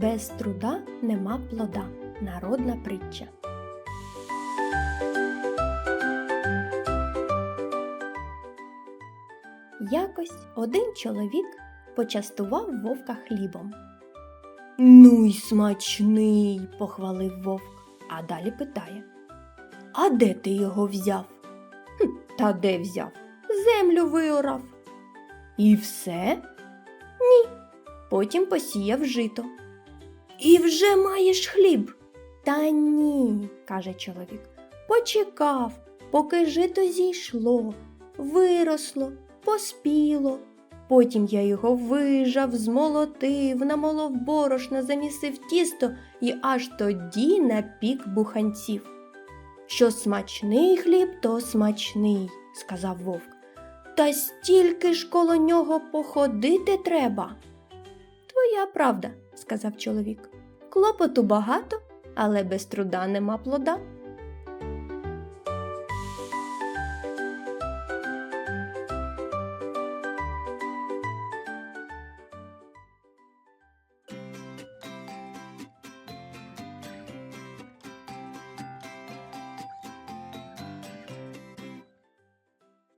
Без труда нема плода. Народна притча. Якось один чоловік почастував вовка хлібом. Ну й смачний, похвалив вовк, а далі питає. А де ти його взяв? «Хм, Та де взяв? Землю виорав. І все? Ні. Потім посіяв жито. І вже маєш хліб? Та ні, каже чоловік. Почекав, поки жито зійшло, виросло, поспіло. Потім я його вижав, змолотив, намолов борошна, замісив тісто і аж тоді напік буханців. Що смачний хліб, то смачний, сказав вовк. Та стільки ж коло нього походити треба. Твоя правда, сказав чоловік. Клопоту багато, але без труда нема плода.